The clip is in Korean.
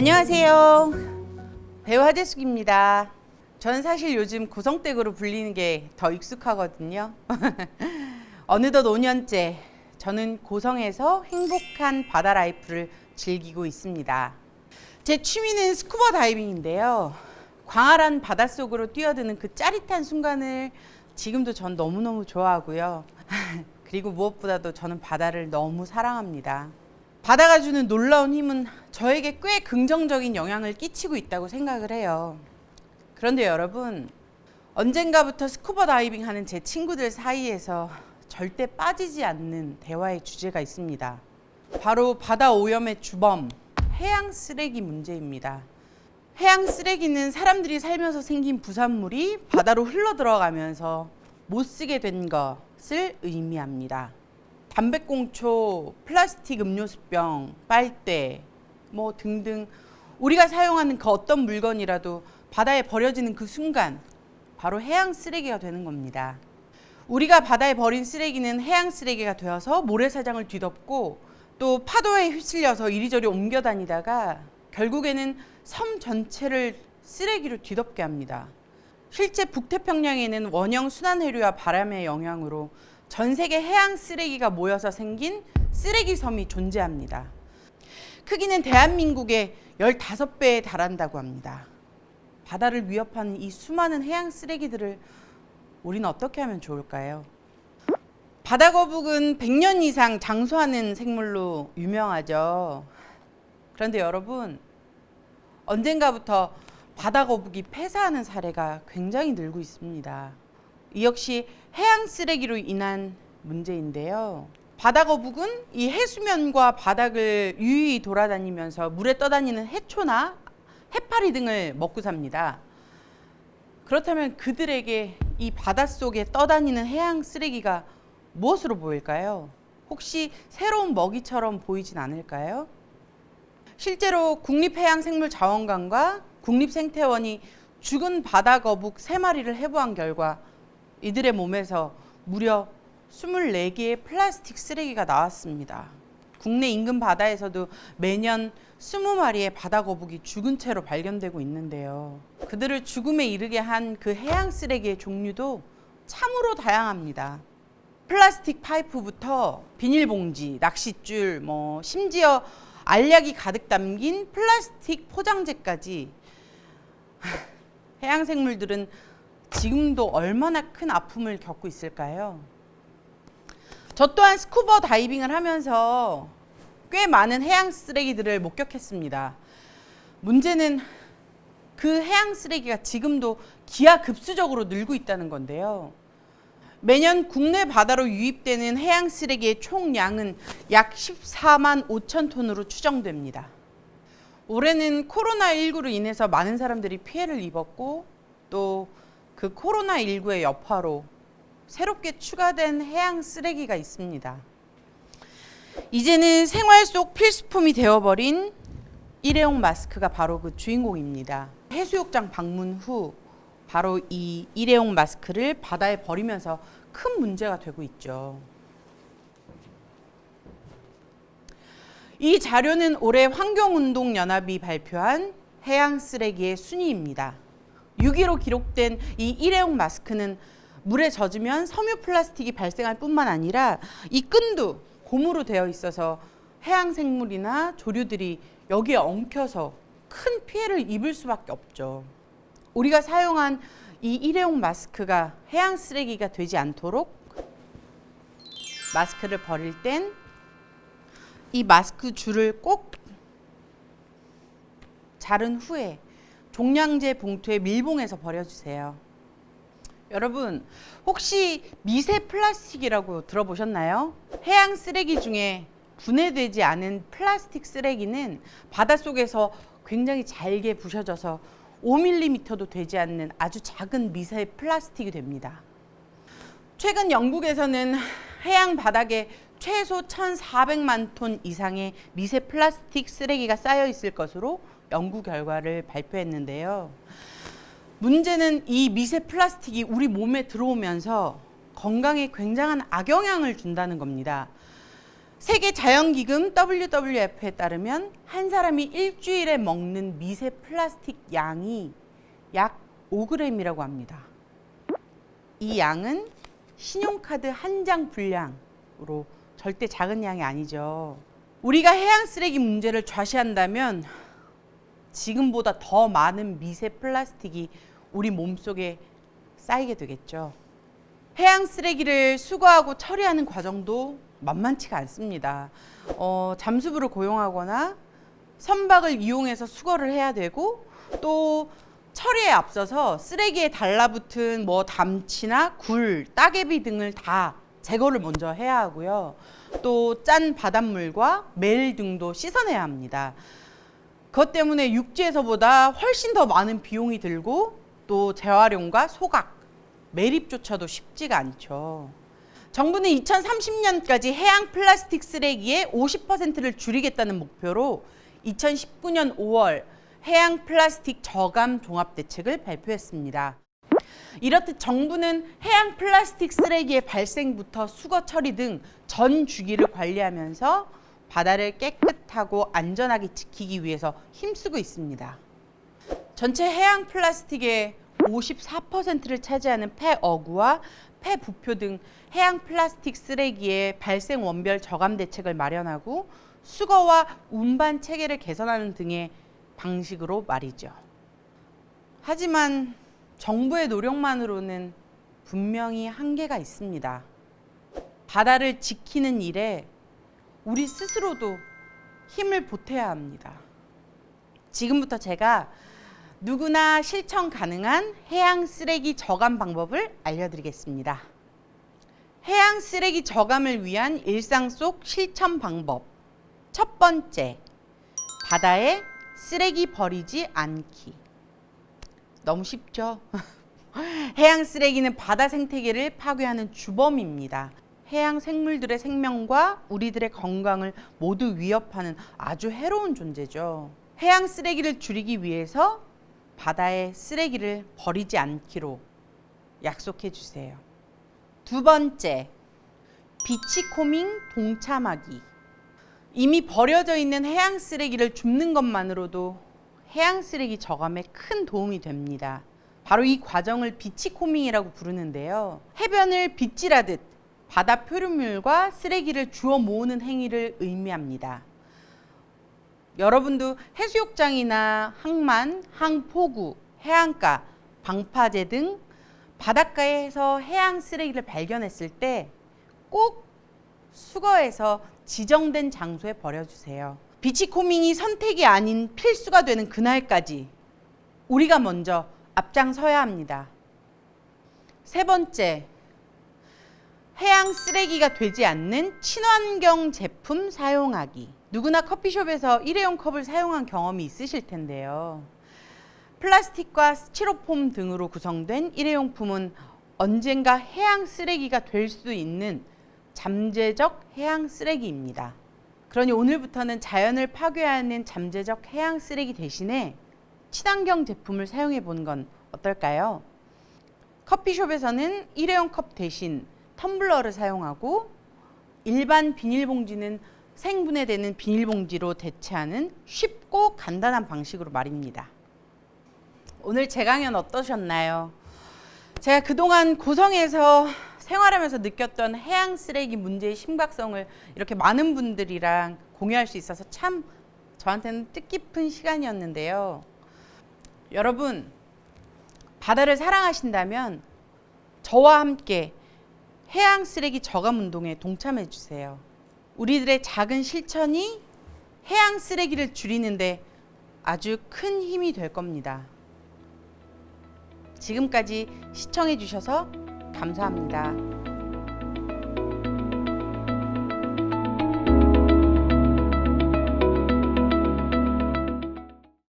안녕하세요. 배우 하재숙입니다. 저는 사실 요즘 고성댁으로 불리는 게 더 익숙하거든요. 어느덧 5년째 저는 고성에서 행복한 바다 라이프를 즐기고 있습니다. 제 취미는 스쿠버 다이빙인데요. 광활한 바닷속으로 뛰어드는 그 짜릿한 순간을 지금도 전 너무너무 좋아하고요. 그리고 무엇보다도 저는 바다를 너무 사랑합니다. 바다가 주는 놀라운 힘은 저에게 꽤 긍정적인 영향을 끼치고 있다고 생각을 해요. 그런데 여러분, 언젠가부터 스쿠버 다이빙 하는 제 친구들 사이에서 절대 빠지지 않는 대화의 주제가 있습니다. 바로 바다 오염의 주범, 해양 쓰레기 문제입니다. 해양 쓰레기는 사람들이 살면서 생긴 부산물이 바다로 흘러 들어가면서 못 쓰게 된 것을 의미합니다. 담배꽁초, 플라스틱 음료수병, 빨대, 뭐 등등 우리가 사용하는 그 어떤 물건이라도 바다에 버려지는 그 순간 바로 해양 쓰레기가 되는 겁니다. 우리가 바다에 버린 쓰레기는 해양 쓰레기가 되어서 모래사장을 뒤덮고 또 파도에 휩쓸려서 이리저리 옮겨 다니다가 결국에는 섬 전체를 쓰레기로 뒤덮게 합니다. 실제 북태평양에는 원형 순환해류와 바람의 영향으로 전 세계 해양 쓰레기가 모여서 생긴 쓰레기 섬이 존재합니다. 크기는 대한민국의 15배에 달한다고 합니다. 바다를 위협하는 이 수많은 해양 쓰레기들을 우리는 어떻게 하면 좋을까요? 바다 거북은 100년 이상 장수하는 생물로 유명하죠. 그런데 여러분, 언젠가부터 바다 거북이 폐사하는 사례가 굉장히 늘고 있습니다. 이 역시 해양 쓰레기로 인한 문제인데요. 바다 거북은 이 해수면과 바닥을 유유히 돌아다니면서 물에 떠다니는 해초나 해파리 등을 먹고 삽니다. 그렇다면 그들에게 이 바닷속에 떠다니는 해양 쓰레기가 무엇으로 보일까요? 혹시 새로운 먹이처럼 보이진 않을까요? 실제로 국립해양생물자원관과 국립생태원이 죽은 바다 거북 3마리를 해부한 결과 이들의 몸에서 무려 24개의 플라스틱 쓰레기가 나왔습니다. 국내 인근 바다에서도 매년 20마리의 바다 거북이 죽은 채로 발견되고 있는데요. 그들을 죽음에 이르게 한 그 해양 쓰레기의 종류도 참으로 다양합니다. 플라스틱 파이프부터 비닐봉지, 낚싯줄, 뭐 심지어 알약이 가득 담긴 플라스틱 포장재까지 해양 생물들은 지금도 얼마나 큰 아픔을 겪고 있을까요? 저 또한 스쿠버 다이빙을 하면서 꽤 많은 해양 쓰레기들을 목격했습니다. 문제는 그 해양 쓰레기가 지금도 기하급수적으로 늘고 있다는 건데요. 매년 국내 바다로 유입되는 해양 쓰레기의 총량은 약 14만 5천 톤으로 추정됩니다. 올해는 코로나19로 인해서 많은 사람들이 피해를 입었고 또 그 코로나19의 여파로 새롭게 추가된 해양 쓰레기가 있습니다. 이제는 생활 속 필수품이 되어버린 일회용 마스크가 바로 그 주인공입니다. 해수욕장 방문 후 바로 이 일회용 마스크를 바다에 버리면서 큰 문제가 되고 있죠. 이 자료는 올해 환경운동연합이 발표한 해양 쓰레기의 순위입니다. 6위로 기록된 이 일회용 마스크는 물에 젖으면 섬유 플라스틱이 발생할 뿐만 아니라 이 끈도 고무로 되어 있어서 해양 생물이나 조류들이 여기에 엉켜서 큰 피해를 입을 수밖에 없죠. 우리가 사용한 이 일회용 마스크가 해양 쓰레기가 되지 않도록 마스크를 버릴 땐 이 마스크 줄을 꼭 자른 후에 종량제 봉투에 밀봉해서 버려주세요. 여러분, 혹시 미세 플라스틱이라고 들어보셨나요? 해양 쓰레기 중에 분해되지 않은 플라스틱 쓰레기는 바닷속에서 굉장히 잘게 부셔져서 5mm도 되지 않는 아주 작은 미세 플라스틱이 됩니다. 최근 영국에서는 해양 바닥에 최소 1,400만 톤 이상의 미세 플라스틱 쓰레기가 쌓여 있을 것으로 연구 결과를 발표했는데요. 문제는 이 미세 플라스틱이 우리 몸에 들어오면서 건강에 굉장한 악영향을 준다는 겁니다. 세계 자연기금 WWF에 따르면 한 사람이 일주일에 먹는 미세 플라스틱 양이 약 5g이라고 합니다. 이 양은 신용카드 한 장 분량으로 절대 작은 양이 아니죠. 우리가 해양 쓰레기 문제를 좌시한다면 지금보다 더 많은 미세 플라스틱이 우리 몸속에 쌓이게 되겠죠. 해양 쓰레기를 수거하고 처리하는 과정도 만만치가 않습니다. 어, 잠수부를 고용하거나 선박을 이용해서 수거를 해야 되고 또 처리에 앞서서 쓰레기에 달라붙은 뭐 담치나 굴, 따개비 등을 다 제거를 먼저 해야 하고요. 또 짠 바닷물과 멜 등도 씻어내야 합니다. 그것 때문에 육지에서보다 훨씬 더 많은 비용이 들고 또 재활용과 소각, 매립조차도 쉽지가 않죠. 정부는 2030년까지 해양 플라스틱 쓰레기의 50%를 줄이겠다는 목표로 2019년 5월 해양 플라스틱 저감 종합 대책을 발표했습니다. 이렇듯 정부는 해양 플라스틱 쓰레기의 발생부터 수거 처리 등 전 주기를 관리하면서 바다를 깨끗하고 안전하게 지키기 위해서 힘쓰고 있습니다. 전체 해양 플라스틱의 54%를 차지하는 폐어구와 폐부표 등 해양 플라스틱 쓰레기의 발생 원별 저감 대책을 마련하고 수거와 운반 체계를 개선하는 등의 방식으로 말이죠. 하지만 정부의 노력만으로는 분명히 한계가 있습니다. 바다를 지키는 일에 우리 스스로도 힘을 보태야 합니다. 지금부터 제가 누구나 실천 가능한 해양 쓰레기 저감 방법을 알려드리겠습니다. 해양 쓰레기 저감을 위한 일상 속 실천 방법. 첫 번째, 바다에 쓰레기 버리지 않기. 너무 쉽죠? 해양 쓰레기는 바다 생태계를 파괴하는 주범입니다. 해양 생물들의 생명과 우리들의 건강을 모두 위협하는 아주 해로운 존재죠. 해양 쓰레기를 줄이기 위해서 바다에 쓰레기를 버리지 않기로 약속해 주세요. 두 번째, 비치코밍 동참하기. 이미 버려져 있는 해양 쓰레기를 줍는 것만으로도 해양 쓰레기 저감에 큰 도움이 됩니다. 바로 이 과정을 비치코밍이라고 부르는데요. 해변을 빗질하듯 바다 표류물과 쓰레기를 주워 모으는 행위를 의미합니다. 여러분도 해수욕장이나 항만, 항포구, 해안가, 방파제 등 바닷가에서 해양 쓰레기를 발견했을 때 꼭 수거해서 지정된 장소에 버려주세요. 비치코밍이 선택이 아닌 필수가 되는 그날까지 우리가 먼저 앞장서야 합니다. 세 번째, 해양 쓰레기가 되지 않는 친환경 제품 사용하기. 누구나 커피숍에서 일회용 컵을 사용한 경험이 있으실 텐데요. 플라스틱과 스티로폼 등으로 구성된 일회용품은 언젠가 해양 쓰레기가 될 수 있는 잠재적 해양 쓰레기입니다. 그러니 오늘부터는 자연을 파괴하는 잠재적 해양 쓰레기 대신에 친환경 제품을 사용해 보는 건 어떨까요? 커피숍에서는 일회용 컵 대신 텀블러를 사용하고 일반 비닐봉지는 생분해되는 비닐봉지로 대체하는 쉽고 간단한 방식으로 말입니다. 오늘 제 강연 어떠셨나요? 제가 그동안 고성에서 생활하면서 느꼈던 해양 쓰레기 문제의 심각성을 이렇게 많은 분들이랑 공유할 수 있어서 참 저한테는 뜻깊은 시간이었는데요. 여러분, 바다를 사랑하신다면 저와 함께 해양 쓰레기 저감 운동에 동참해 주세요. 우리들의 작은 실천이 해양 쓰레기를 줄이는데 아주 큰 힘이 될 겁니다. 지금까지 시청해 주셔서 감사합니다.